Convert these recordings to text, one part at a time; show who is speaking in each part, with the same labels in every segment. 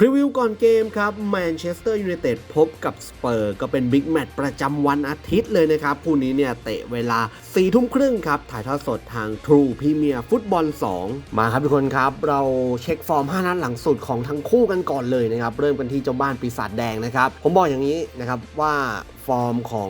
Speaker 1: พรีวิวก่อนเกมครับแมนเชสเตอร์ยูไนเต็ดพบกับสเปอร์ก็เป็นบิ๊กแมตช์ประจำวันอาทิตย์เลยนะครับคู่นี้เนี่ยเตะเวลา4ทุ่มครึ่งครับ ถ่ายทอดสดทางทรูพรีเมียร์ฟุตบอล 2 มาครับทุกคนครับ เราเช็คฟอร์ม 5 นัดหลังสุดของทั้งคู่กันก่อนเลยนะครับ เริ่มกันที่เจ้าบ้านปีศาจแดงนะครับ ผมบอกอย่างนี้นะครับว่า ฟอร์มของ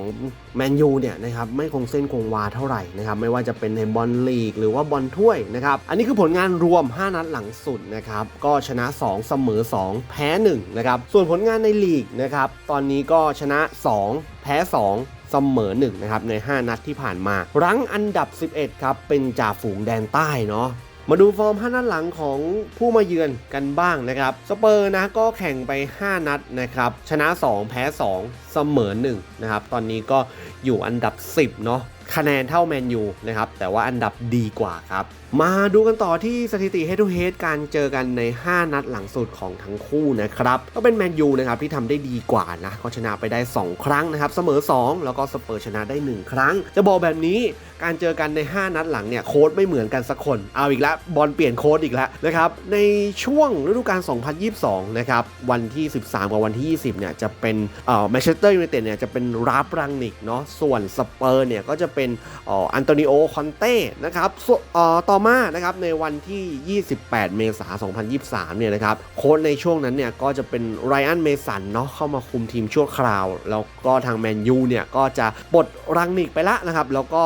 Speaker 1: แมนยูเนี่ยนะครับไม่คงเส้นคงวาเท่าไหร่นะครับไม่ว่าจะเป็นในบอลลีกหรือว่าบอลถ้วยนะครับอันนี้คือผลงานรวม 5 นัดหลังสุดนะครับก็ชนะ 2 เสมอ 2 แพ้1นะครับส่วนผลงานในลีกนะครับตอนนี้ก็ชนะ 2 แพ้ 2เสมอ1นะครับใน 5 นัดที่ผ่านมา รั้งอันดับ 11 ครับ เป็นจ่าฝูงแดนใต้เนาะ มาดูฟอร์ม5นัดหลังของผู้มาเยือนกันบ้างนะครับ สเปอร์นะก็แข่งไป 5 นัดนะครับ ชนะ 2 แพ้ 2 เสมอ1นะครับ ตอนนี้ก็อยู่อันดับ 10 เนาะคะแนนเท่าแมนยูนะครับ แต่ว่าอันดับดีกว่าครับมาดูกันต่อที่สถิติ head to head การเจอกันใน 5 นัดหลังสุดของทั้งคู่นะครับ ก็เป็นแมนยูนะครับที่ทำได้ดีกว่านะ ก็ชนะไปได้ 2 ครั้งนะครับ เสมอ 2 แล้วก็สเปอร์ชนะได้ 1 ครั้ง จะบอกแบบนี้การเจอกันใน 5 นัดหลังเนี่ยโค้ดไม่เหมือนกันสักคน เอาอีกแล้วบอลเปลี่ยนโค้ดอีกแล้วนะครับ ในช่วงฤดูกาล 2022 นะครับ วันที่ 13 กับวันที่ 20 เนี่ยจะเป็นเอ่อแมนเชสเตอร์ยูไนเต็ดเนี่ยจะเป็นราฟรังนิกเนาะ ส่วนสเปอร์เนี่ยก็จะเป็นเอ่ออันโตนิโอคอนเต้นะครับเอ่อต่อมานะครับในวันที่ 28 เมษายน 2023 เนี่ยนะครับโค้ดในช่วงนั้นเนี่ยก็จะเป็นไรอัน เมสันเนาะเข้ามาคุมทีมชั่วคราว แล้วก็ทางแมนยูเนี่ยก็จะปลดรังนิกไปละนะครับ แล้วก็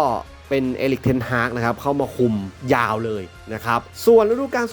Speaker 1: เป็นเอลิกเทนฮากนะครับเข้ามาคุมยาวเลยนะครับส่วนฤดูกาล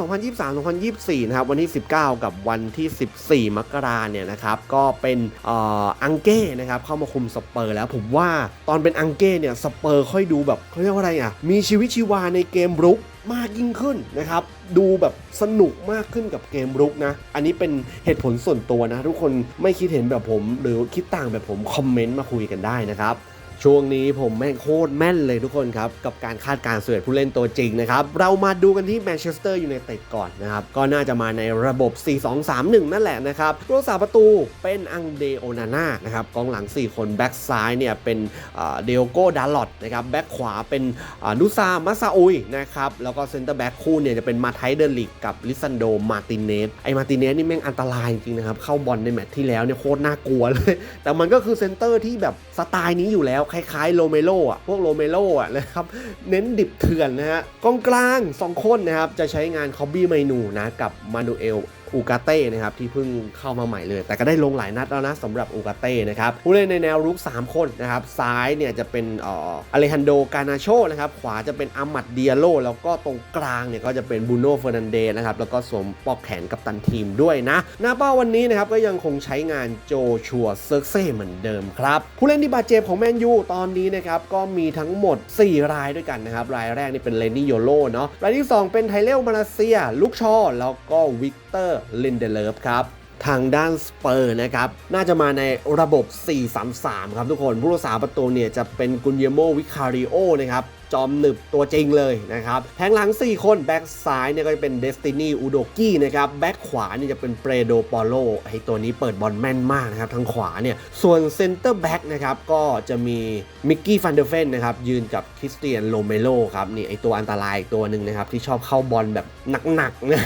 Speaker 1: 2023-2024 นะครับวันที่ 19 กับวันที่ 14 มกราเนี่ยนะครับก็เป็นอ,อ,อังเก้นะครับเข้ามาคุมสเปอร์แล้วผมว่าตอนเป็นอังเก้เนี่ยสเปอร์ค่อยดูแบบเขาเรียกว่าอะไรอะมีชีวิตชีวาในเกมรุกมากยิ่งขึ้นนะครับ ดูแบบสนุกมากขึ้นกับเกมรุกนะ อันนี้เป็นเหตุผลส่วนตัวนะ ทุกคนไม่คิดเห็นแบบผม หรือคิดต่างแบบผม คอมเมนต์มาคุยกันได้นะครับ ช่วงนี้ผมแม่งโคตรแม่นเลยทุกคนครับ กับการคาดการณ์เสือผู้เล่นตัวจริงนะครับ เรามาดูกันที่แมนเชสเตอร์ยูไนเต็ดก่อนนะครับ ก็น่าจะมาในระบบ 4-2-3-1 นั่นแหละนะครับตัวสาประตูเป็นอังเดโอนาน่านะครับกองหลัง 4 คนแบ็กซ้ายเนี่ยเป็นเดโอโกดาลอดนะครับแบ็กขวาเป็นนุซามาซาอุยนะครับแล้วก็เซนเตอร์แบ็กคู่เนี่ยจะเป็นมาไทเดอร์ลิกกับลิซันโดมาติเนสไอมาติเนสนี่แม่งอันตรายจริงนะครับเข้าบอลในแมตช์ที่แล้วเนี่ยโคตรน่ากลัวเลย แต่มันก็คือเซนเตอร์ที่แบบสไตล์นี้อยู่แล้วคล้ายๆโลเมโลอะพวกโลเมโลอะนะครับเน้นดิบเถื่อนนะฮะกองกลาง 2 คนนะครับจะใช้งานคอบบี้ไมนูนะกับมานูเอล อูกาเต้นะครับที่เพิ่งเข้ามาใหม่เลย แต่ก็ได้ลงหลายนัดแล้วนะสำหรับอูกาเต้นะครับผู้เล่นในแนวรุก 3 คนนะครับซ้ายเนี่ยจะเป็นอ่ออเลฮันโดกานาโชนะครับขวาจะเป็นอามัดเดียโลแล้วก็ตรงกลางเนี่ยก็จะเป็นบูโน่เฟอร์นันเดสนะครับแล้วก็สวมปอกแขนกับตันทีมด้วยนะหน้าเป้าวันนี้นะครับก็ยังคงใช้งานโจชัวเซิร์กเซ่เหมือนเดิมครับผู้เล่นที่บาดเจ็บของแมนยูตอนนี้นะครับก็มีทั้งหมด 4 รายด้วยกันนะครับรายแรกนี่เป็นเลนี่โยโลเนาะรายที่ 2 เป็นไทเลลมาเลเซีย ลูกชอแล้วก็วิกเตอร์ลินเดเลฟครับทางด้านสเปอร์นะครับ น่าจะมาในระบบ 4-3-3 ครับทุกคน ผู้รักษาประตูเนี่ยจะเป็นกุนเยโมวิคาริโอนะครับ จอมหนึบตัวจริงเลยนะครับแผงหลัง 4 คนแบ็กซ้ายเนี่ยก็จะเป็นเดสตินีอูโดกี้นะครับแบ็กขวาเนี่ยจะเป็นเปรโดปอโลไอตัวนี้เปิดบอลแม่นมากนะครับทางขวาเนี่ยส่วนเซนเตอร์แบ็กนะครับก็จะมีมิกกี้ฟันเดอร์เฟนนะครับยืนกับคริสเตียนโลเมโลครับนี่ไอตัวอันตรายตัวหนึ่งนะครับที่ชอบเข้าบอลแบบหนักๆนะ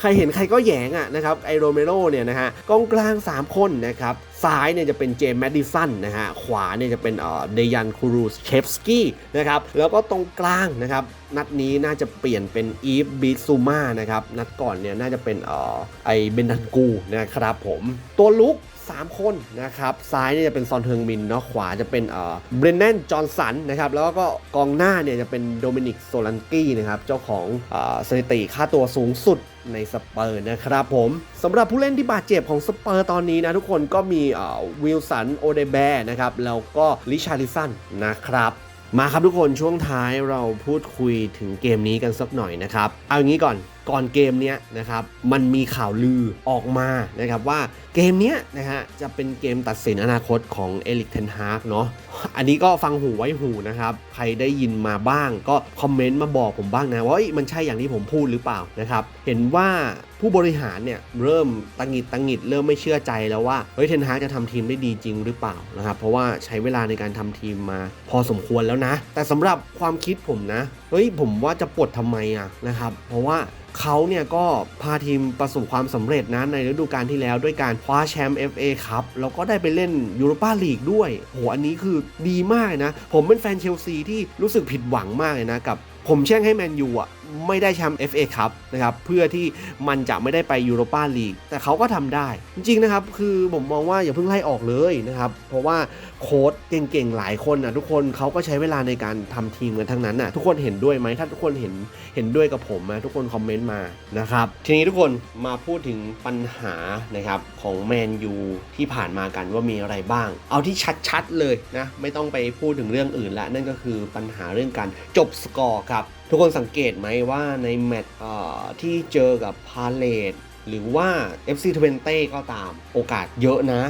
Speaker 1: ใครเห็นใครก็แยงอะนะครับไอโรเมโลเนี่ยนะฮะกองกลาง 3 คนนะครับ ซ้ายเนี่ยจะเป็นเจมส์แมดดิสันนะฮะ ขวาเนี่ยจะเป็นเดยันคูรูสเชฟสกี้นะครับ แล้วก็ตรงกลางนะครับ นัดนี้น่าจะเปลี่ยนเป็นอีฟบิซูมานะครับ นัดก่อนเนี่ยน่าจะเป็นออไอเบนดันกูนะครับผม ตัวลุก3 คนนะครับ ซ้ายเนี่ยจะเป็นซอนเทิงมินเนาะขวาจะเป็นเอ่อเบรนแนนจอห์นสันนะครับ แล้วก็กองหน้าเนี่ยจะเป็นโดมินิกโซลันกี้นะครับ เจ้าของเอ่อสถิติค่าตัวสูงสุด ในสเปอร์นะครับผมสำหรับผู้เล่นที่บาดเจ็บของสเปอร์ตอนนี้นะทุกคนก็มีวิลสันโอเดแบร์นะครับแล้วก็ลิชาริสันนะครับมาครับทุกคนช่วงท้ายเราพูดคุยถึงเกมนี้กันสักหน่อยนะครับ เอาอย่างนี้ก่อน ก่อนเกมเนี้ยนะครับมันมีข่าวลือออกมานะครับว่าเกมเนี้ยนะฮะจะเป็นเกมตัดสินอนาคตของเอลิกเทนฮาร์กเนาะอันนี้ก็ฟังหูไว้หูนะครับใครได้ยินมาบ้างก็คอมเมนต์มาบอกผมบ้างนะว่ามันใช่อย่างที่ผมพูดหรือเปล่านะครับเห็นว่า ผู้บริหารเนี่ยเริ่มตังหิดตังหิดเริ่มไม่เชื่อใจแล้วว่าเฮ้ยเทนฮากจะทำทีมได้ดีจริงหรือเปล่านะครับเพราะว่าใช้เวลาในการทำทีมมาพอสมควรแล้วนะ แต่สำหรับความคิดผมนะเฮ้ยผมว่าจะปลดทำไมอะนะครับเพราะว่าเขาเนี่ยก็พาทีมประสบความสำเร็จนะในฤดูกาลที่แล้วด้วยการคว้าแชมป์ FA ครับแล้วก็ได้ไปเล่นยูโรปาลีกด้วยโหอันนี้คือดีมากนะ ผมเป็นแฟนเชลซีที่รู้สึกผิดหวังมากเลยนะกับ ผมแช่งให้แมนยูอะไม่ได้แชมป์ FA ครับนะครับเพื่อที่มันจะไม่ได้ไปยูโรปาลีกแต่เขาก็ทำได้ จริงๆนะครับ คือผมมองว่าอย่าเพิ่งไล่ออกเลยนะครับ เพราะว่าโค้ดเก่งๆ หลายคนนะทุกคนเขาก็ใช้เวลาในการทำทีมกันทั้งนั้นนะทุกคนเห็นด้วยไหมถ้าทุกคนเห็นเห็นด้วยกับผมนะทุกคนคอมเมนต์มานะครับทีนี้ทุกคนมาพูดถึงปัญหานะครับของแมนยูที่ผ่านมากันว่ามีอะไรบ้าง เอาที่ชัดๆเลยนะไม่ต้องไปพูดถึงเรื่องอื่นละนั่นก็คือปัญหาเรื่องการจบสกอร์ครับทุกคนสังเกตไหมว่าในแมตช์เอ่อที่เจอกับพาเลตหรือว่า FC 20ก็ตามโอกาสเยอะนะ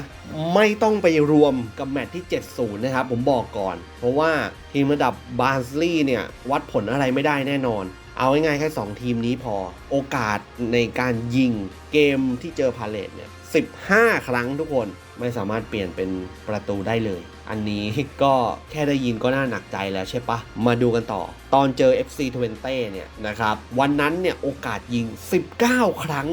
Speaker 1: ไม่ต้องไปรวมกับแมตช์ที่ 70 นะครับ ผมบอกก่อน เพราะว่าทีมระดับบาร์สลีย์เนี่ย วัดผลอะไรไม่ได้แน่นอน เอาง่ายๆแค่ 2 ทีมนี้พอ โอกาสในการยิงเกมที่เจอพาเลตเนี่ย15 ครั้งทุกคนไม่สามารถเปลี่ยนเป็นประตูได้เลย อันนี้ก็แค่ได้ยินก็น่าหนักใจแล้วใช่ปะ มาดูกันต่อ ตอนเจอ FC 20เนี่ยนะครับ วันนั้นเนี่ยโอกาสยิง 19 ครั้ง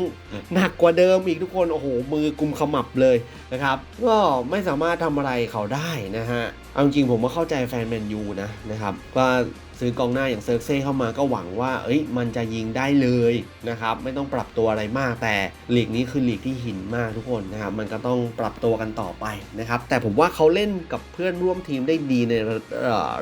Speaker 1: หนักกว่าเดิมอีกทุกคน โอ้โห มือกุมขมับเลยนะครับ ก็ไม่สามารถทำอะไรเขาได้นะฮะ เอาจริงผมก็เข้าใจแฟนแมนยูนะนะครับว่า ซื้อกองหน้าอย่างเซิร์กเซ่เข้ามาก็หวังว่าเอ้ยมันจะยิงได้เลยนะครับไม่ต้องปรับตัวอะไรมากแต่ลีกนี้คือลีกที่หินมากทุกคนนะครับมันก็ต้องปรับตัวกันต่อไปนะครับแต่ผมว่าเขาเล่นกับเพื่อนร่วมทีมได้ดีในระ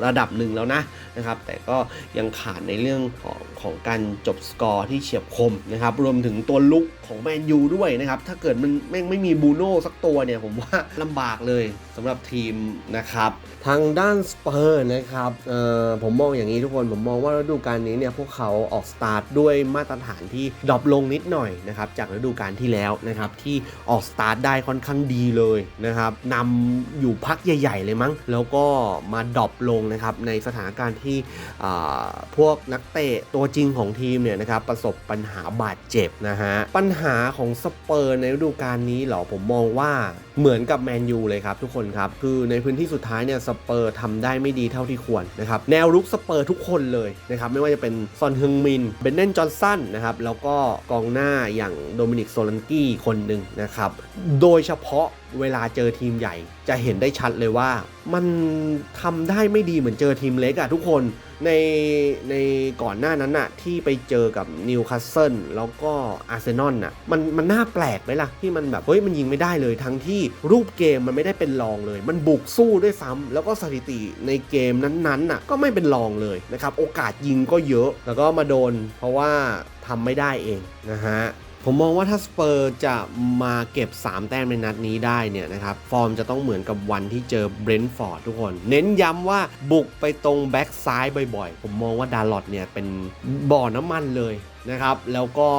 Speaker 1: ระดับหนึ่งแล้วนะนะครับแต่ก็ยังขาดในเรื่องของของการจบสกอร์ที่เฉียบคมนะครับรวมถึงตัวลุก ของแมนยูด้วยนะครับ ถ้าเกิดมันแม่งไม่มีบูโน่สักตัวเนี่ย ผมว่าลำบากเลยสำหรับทีมนะครับ ทางด้านสเปอร์นะครับเอ่อผมมองอย่างนี้ทุกคนผมมองว่าฤดูกาลนี้เนี่ยพวกเขาออกสตาร์ทด้วยมาตรฐานที่ดรอปลงนิดหน่อยนะครับจากฤดูกาลที่แล้วนะครับที่ออกสตาร์ทได้ค่อนข้างดีเลยนะครับนำอยู่พักใหญ่ ๆ เลยมั้ง แล้วก็มาดรอปลงนะครับในสถานการณ์ที่อ่าพวกนักเตะตัวจริงของทีมเนี่ยนะครับประสบปัญหาบาดเจ็บนะฮะปัญหาหาของสเปอร์ในฤดูกาลนี้เหรอผมมองว่า เหมือนกับแมนยูเลยครับทุกคนครับ คือในพื้นที่สุดท้ายเนี่ยสเปอร์ทำได้ไม่ดีเท่าที่ควรนะครับแนวรุกสเปอร์ทุกคนเลยนะครับไม่ว่าจะเป็นซอนฮึงมินเบนเนนจอห์นสันนะครับแล้วก็กองหน้าอย่างโดมินิกโซลันกี้คนหนึ่งนะครับโดยเฉพาะเวลาเจอทีมใหญ่ จะเห็นได้ชัดเลยว่า มันทำได้ไม่ดีเหมือนเจอทีมเล็กอะทุกคนในในก่อนหน้านั้นน่ะที่ไปเจอกับนิวคาสเซิลแล้วก็อาร์เซนอลน่ะมันมันน่าแปลกไหมล่ะ ที่มันแบบ เฮ้ย มันยิงไม่ได้เลยทั้งที่รูปเกมมันไม่ได้เป็นรองเลย มันบุกสู้ด้วยซ้ำแล้วก็สถิติในเกมนั้นๆน่ะก็ไม่เป็นรองเลยนะครับโอกาสยิงก็เยอะแล้วก็มาโดน เพราะว่าทำไม่ได้เองนะฮะผมมองว่าถ้าสเปอร์จะมาเก็บ 3 แต้มในนัดนี้ได้เนี่ยนะครับ ฟอร์มจะต้องเหมือนกับวันที่เจอเบรนท์ฟอร์ดทุกคน เน้นย้ำว่าบุกไปตรงแบ็กซ้ายบ่อยๆ ผมมองว่าดาร์ลอตเนี่ยเป็นบ่อน้ำมันเลยนะครับแล้วก็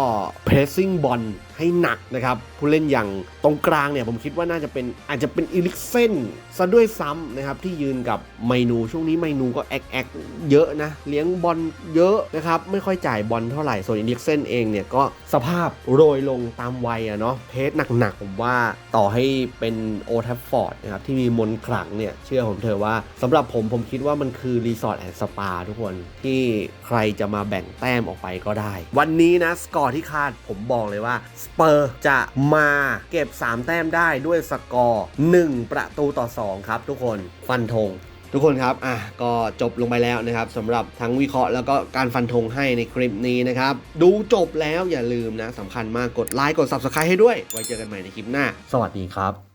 Speaker 1: เพรสซิ่งบอลให้หนักนะครับผู้เล่นอย่างตรงกลางเนี่ยผมคิดว่าน่าจะเป็นอาจจะเป็นอีลิกเซนซะด้วยซ้ำนะครับที่ยืนกับไมนูช่วงนี้ไมนูก็แอคแอคเยอะนะเลี้ยงบอลเยอะนะครับไม่ค่อยจ่ายบอลเท่าไหร่ส่วนอีลิกเซนเองเนี่ยก็สภาพโรยลงตามวัยอะเนาะเพสหนักๆผมว่าต่อให้เป็นโอทัฟฟอร์ดนะครับที่มีมนขลังเนี่ยเชื่อผมเถอะว่าสำหรับผมผมคิดว่ามันคือรีสอร์ทแอนด์สปาทุกคนที่ใครจะมาแบ่งแต้มออกไปก็ได้วันนี้นะ สกอร์ที่คาดผมบอกเลยว่าสเปอร์จะมาเก็บ 3 แต้มได้ด้วยสกอร์ 1 ประตูต่อ 2 ครับทุกคนฟันธงทุกคนครับ อะ ก็จบลงไปแล้วนะครับสำหรับทั้งวิเคราะห์แล้วก็การฟันธงให้ในคลิปนี้นะครับ ดูจบแล้วอย่าลืมนะสำคัญมากกดไลค์กด Subscribe ให้ด้วย ไว้เจอกันใหม่ในคลิปหน้า สวัสดีครับ